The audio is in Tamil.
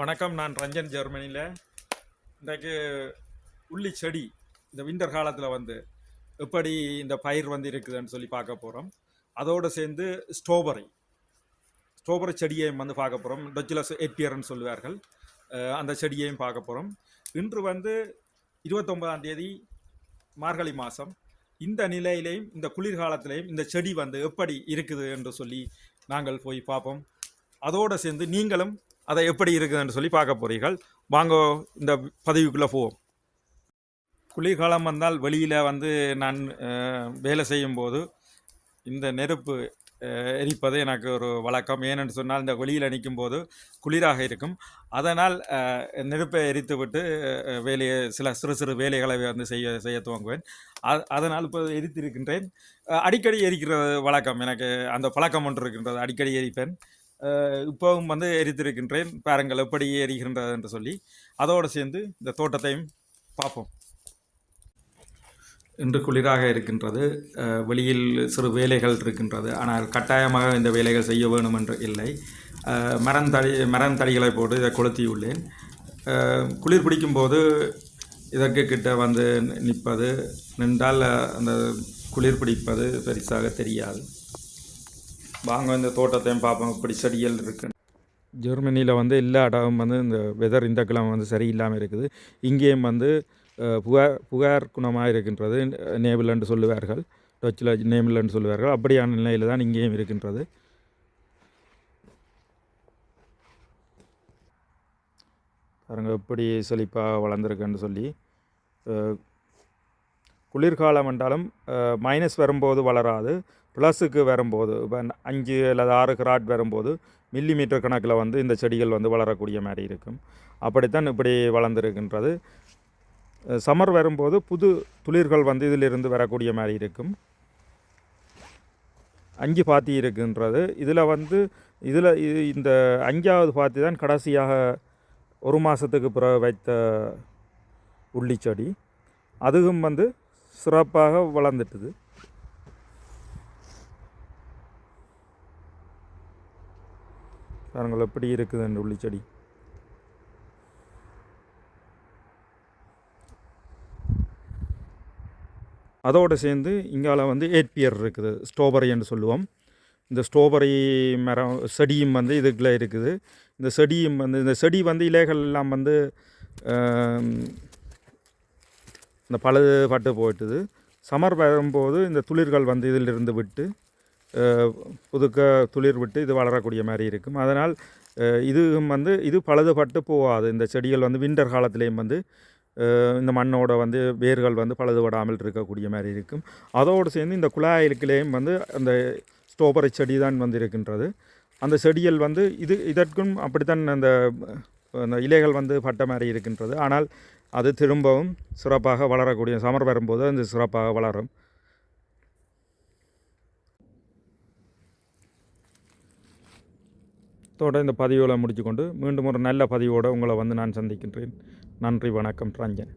வணக்கம் நான் ரஞ்சன் ஜெர்மனியில். இன்றைக்கு உள்ளி செடி இந்த விண்டர் காலத்தில் வந்து எப்படி இந்த பயிர் வந்து இருக்குதுன்னு சொல்லி பார்க்க போகிறோம் அதோடு சேர்ந்து ஸ்ட்ராபெரி ஸ்ட்ராபெரி செடியையும் வந்து பார்க்க போகிறோம் டொச்சிலஸ் எப்பியர்னு சொல்லுவார்கள். அந்த செடியையும் பார்க்க போகிறோம் இன்று வந்து இருபத்தொன்பதாம் தேதி மார்கழி மாதம் இந்த நிலையிலையும் இந்த குளிர்காலத்திலையும் இந்த செடி வந்து எப்படி இருக்குது என்று சொல்லி நாங்கள் போய் பார்ப்போம். அதோடு சேர்ந்து நீங்களும் அதை எப்படி இருக்குதுன்னு சொல்லி பார்க்க போறீர்கள். வாங்க இந்த பதவிக்குள்ளே போவோம். குளிர்காலம் வந்தால் வெளியில் வந்து நான் வேலை செய்யும்போது இந்த நெருப்பு எரிப்பது எனக்கு ஒரு வழக்கம். ஏனென்று சொன்னால் இந்த வெளியில் நிற்கும் போது குளிராக இருக்கும். அதனால் நெருப்பை எரித்து விட்டு வேலையை சில சிறு சிறு வேலைகளை வந்து செய்ய செய்ய துவங்குவேன். அதனால் இப்போ எரித்திருக்கின்றேன். அடிக்கடி எரிக்கிறது வழக்கம் எனக்கு அந்த பழக்கம் ஒன்று இருக்கின்றது. அடிக்கடி எரிப்பேன். இப்போவும் வந்து எரித்திருக்கின்றேன். பாருங்கள் எப்படி எரிகின்றது என்று சொல்லி அதோடு சேர்ந்து இந்த தோட்டத்தையும் பார்ப்போம். இன்று குளிராக இருக்கின்றது. வெளியில் சிறு வேலைகள் இருக்கின்றது. ஆனால் கட்டாயமாக இந்த வேலைகள் செய்ய வேணும் என்று இல்லை. மரந்தடி மரந்தடிகளை போட்டு இதை கொளுத்தியுள்ளேன். குளிர் பிடிக்கும் போது இதற்கு கிட்ட வந்து நிற்பது. நின்றால் அந்த குளிர் பிடிப்பது பெரிசாக தெரியாது. வாங்க இந்த தோட்டத்தையும் பார்ப்போம். இப்படி செடிகள் இருக்கு. ஜெர்மனியில் வந்து எல்லா இடமும் வந்து இந்த வெதர் இந்த கிழமை வந்து சரியில்லாமல் இருக்குது. இங்கேயும் வந்து புகார் புகார் குணமாக இருக்கின்றது நேபிள் என்று சொல்லுவார்கள். டச்சில் நேபிள் என்று சொல்லுவார்கள். அப்படியான நிலையில் தான் இங்கேயும் இருக்கின்றது. பாருங்க எப்படி செழிப்பாக வளர்ந்துருக்குன்னு சொல்லி. குளிர்காலம் என்றாலும் மைனஸ் வரும்போது வளராது. ப்ளஸுக்கு வரும்போது இப்போ அஞ்சு அல்லது ஆறு கிராட் வரும்போது மில்லி மீட்டர் கணக்கில் வந்து இந்த செடிகள் வந்து வளரக்கூடிய மாதிரி இருக்கும். அப்படித்தான் இப்படி வளர்ந்துருக்கின்றது. சம்மர் வரும்போது புது துளிர்கள் வந்து இதிலிருந்து வரக்கூடிய மாதிரி இருக்கும். அஞ்சு பாத்தி இருக்கின்றது. இதில் வந்து இதில் இந்த அஞ்சாவது பாத்தி தான் கடைசியாக ஒரு மாதத்துக்கு பிறகு வைத்த உள்ளிச்செடி. அதுவும் வந்து சிறப்பாக வளர்ந்துட்டுது. பாருங்கள் எப்படி இருக்குது அந்த உள்ளிச்செடி அதோடு சேர்ந்து இங்கால வந்து ஏட்பியர் இருக்குது ஸ்ட்ராபெரி என்று சொல்லுவோம். இந்த ஸ்ட்ராபெரி மரம் செடியும் வந்து இதுக்குள்ளே இருக்குது. இந்த செடியும் வந்து இந்த செடி வந்து இலைகள் எல்லாம் வந்து இந்த பழுது பட்டு போயிட்டுது. சமர் வரும்போது இந்த துளிர்கள் வந்து இதிலிருந்து விட்டு புதுக்க துளிர் விட்டு இது வளரக்கூடிய மாதிரி இருக்கும். அதனால் இதுவும் வந்து இது பழுதுபட்டு போகாது. இந்த செடிகள் வந்து விண்டர் காலத்துலேயும் வந்து இந்த மண்ணோட வந்து வேர்கள் வந்து பழுதுபடாமல் இருக்கக்கூடிய மாதிரி இருக்கும். அதோடு சேர்ந்து இந்த குழாயிலுக்குலேயும் வந்து அந்த ஸ்ட்ராபெரி செடி தான் வந்து இருக்கின்றது. அந்த செடிகள் வந்து இது இதற்கும் அப்படித்தான் அந்த அந்த இலைகள் வந்து பட்ட மாதிரி இருக்கின்றது. ஆனால் அது திரும்பவும் சிறப்பாக வளரக்கூடிய சமர் வரும்போது அது சிறப்பாக வளரும். இதோட இந்த பதிவுகளை முடித்துக்கொண்டு மீண்டும் ஒரு நல்ல பதிவோடு உங்களை வந்து நான் சந்திக்கின்றேன். நன்றி வணக்கம் ரஞ்சன்.